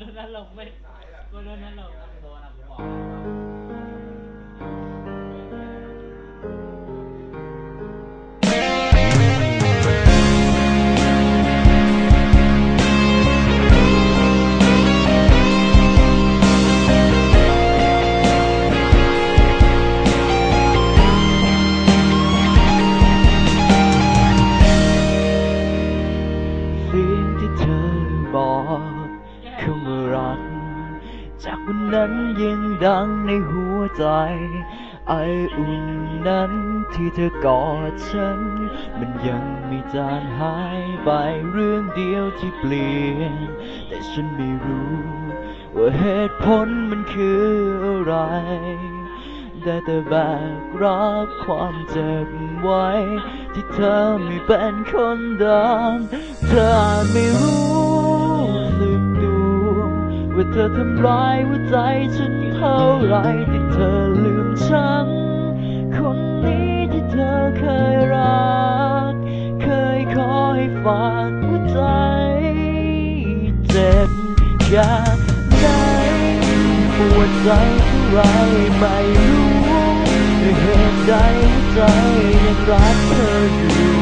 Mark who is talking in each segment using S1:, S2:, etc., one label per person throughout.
S1: โดนนั้นหลงไม่กูโดนนั้นหลงโดนอะกูบอก
S2: เสียงที่เธอ จากวันนั้นยังดังในหัวใจ ไออุ่นนั้นที่เธอกอดฉัน มันยังไม่จางหายไปเรื่องเดียวที่เปลี่ยน แต่ฉันไม่รู้ ว่าเหตุผลมันคืออะไร ได้แต่แบกรับความเจ็บไว้ ที่เธอไม่เป็นคนเดิมเธออาจไม่รู้ ว่าเธอทำร้ายหัวใจฉันเท่าไรที่เธอลืมฉัน คนนี้ที่เธอเคยรัก เคยขอให้ฝากหัวใจเจ็บแค่ไหนปวดใจเท่าไรไม่รู้เหตุใดหัวใจยังรักเธออยู่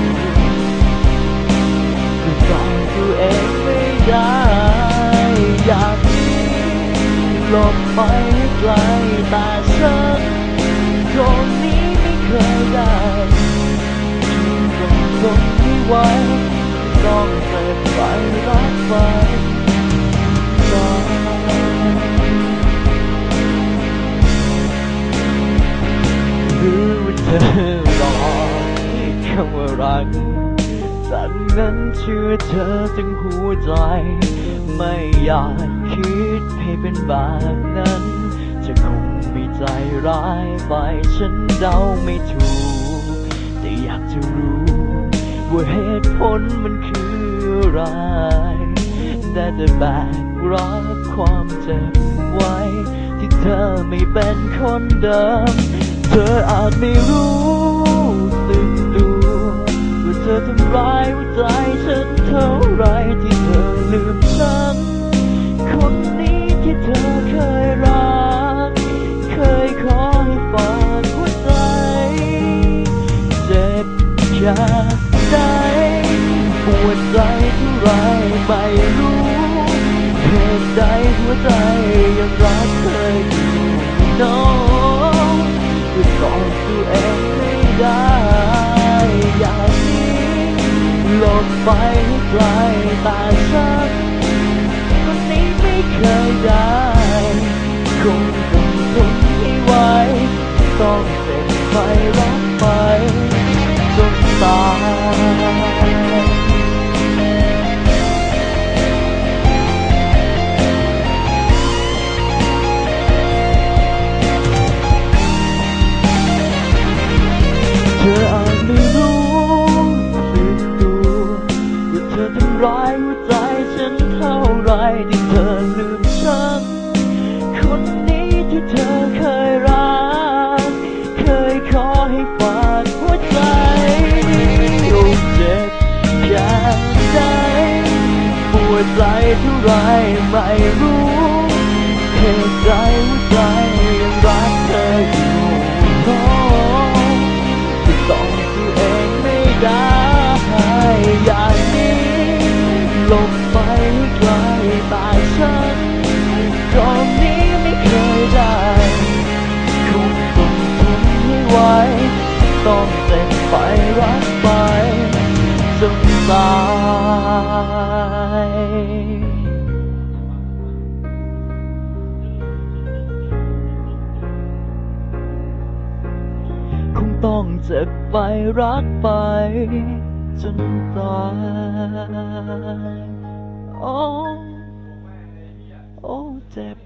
S2: ลบไปให้ไกลแต่ฉันตรงนี้ไม่เคยได้อยู่ตรงตรงนี้ไว้ต้องเจ็บไปรักไปตายหรือว่าเธอรอคำว่ารักจากนั้นเชื่อเธอถึงหัวใจ ไม่อยากคิดให้เแบบนั้น จะคงไม่ใจร้ายไปฉันเดาไม่ถูก แต่อยากจะรู้ ว่าเหตุผลมันคืออะไรได้แต่แบกรับความเจ็บไว้ ที่เธอไม่เป็นคนเดิม เธออาจไม่รู้สึกตัวว่าเธอทำร้ายหัวใจฉันเท่าไรที่ ไม่รู้เหตุใดหัวใจยังรักเธออยู่น้องคือกอดตัวเองไม่ได้ อยากนีหลบไป ไรที่เธอลืมฉัน คนนี้ที่เธอเคยรัก เคยขอให้ฝากหัวใจโอ้เจ็บแค่ไหนปวดใจเท่าไรไม่รู้เหตุใดหัวใจยังรักเธออยู่โอ้จะต้องตัวเองไม่ได้ ต้องเจ็บไปรักไป จนตายโอ้โอ้เจ็บ